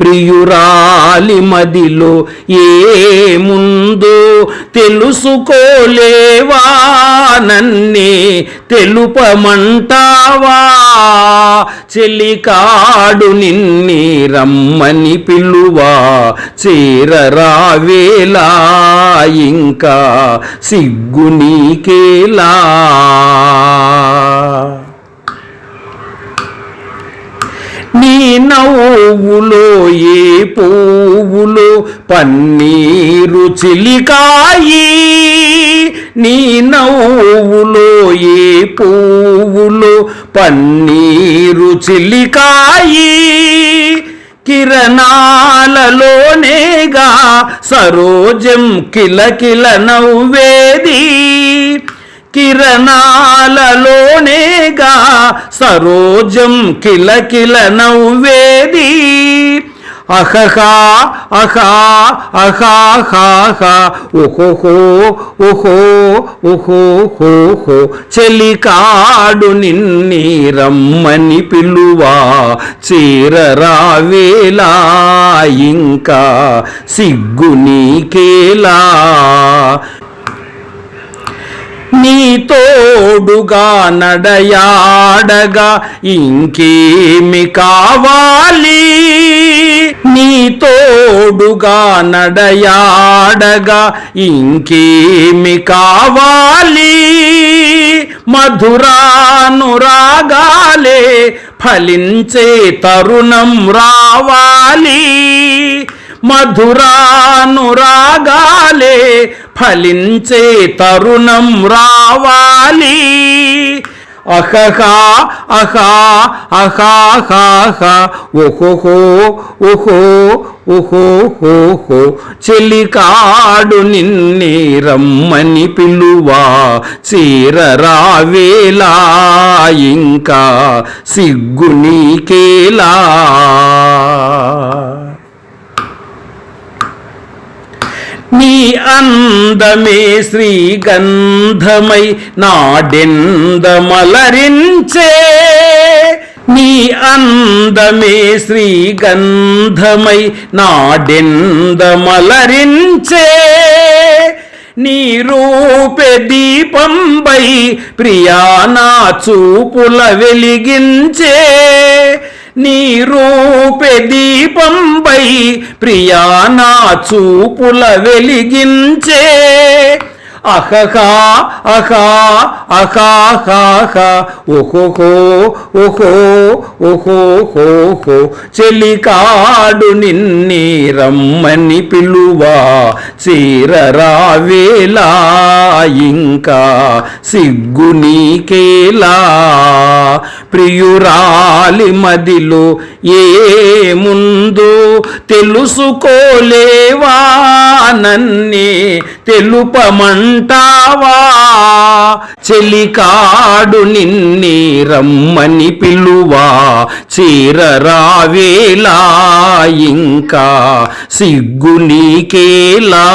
ప్రియురాలి మదిలో ఏముందో తెలుసుకోలేవా? నన్నే తెలుపమంటావా? చెలికాడు నిన్నే రమ్మని పిలువా? చేరరావేలా ఇంకా సిగ్గు నీకేలా? నీ పువ్వులో ఏ పువ్వులో పన్నీరు చిలికాయి? నీ నవ్వులో ఏ పువ్వులో పన్నీరు చిలికాయి? కిరణాలలోనేగా సరోజం కిలకిల నవ్వేది? కిరణాలలోనేగా సరోజం కిలకిల నవ్వేది. అహహా అహా అహాహాహ ఓహోహో ఓహో ఓహోహోహో చెలికాడు నిన్ని రమ్మని పిలువా చీరరావేలా ఇంకా సిగ్గు నీకేలా. నీ తోడుగా నడయాడగా ఇంకేమి కావాలి? నీ తోడుగా నడయాడగా ఇంకేమి కావాలి? మధురానురాగాలే ఫలించే తరుణం రావాలి. మధురానురాగాలే ఫలించే తరుణం రావాలి. అహహా అహా అహాహాహ ఓహోహో ఓహో ఓహోహోహో చెలికాడు నిన్నే రమ్మని పిలువా చీరరావేలా ఇంకా సిగ్గు నీకేలా. నీ అందమే శ్రీగంధమై నాడెందమలరించే. నీ అందమే శ్రీగంధమై నాడెందమలరించే. నీ రూపే దీపంబై ప్రియానా చూపుల వెలిగించే. నీ రూపె దీపంబై ప్రియానా చూపుల వెలిగించే. అహహా అహా అహాహాహ ఓహోహో ఓహో ఓహోహోహో చెలికాడు నిన్ని రమ్మని పిలువా. చీరరావేలా ఇంకా సిగ్గు నీకేలా. ప్రియురాలి మదిలో ఏముందో తెలుసుకోలేవా నన్నే తెలుపమంటావా? చెలికాడు నిన్నే రమ్మని పిలువా చీరరావేలా ఇంకా సిగ్గు నీకేలా?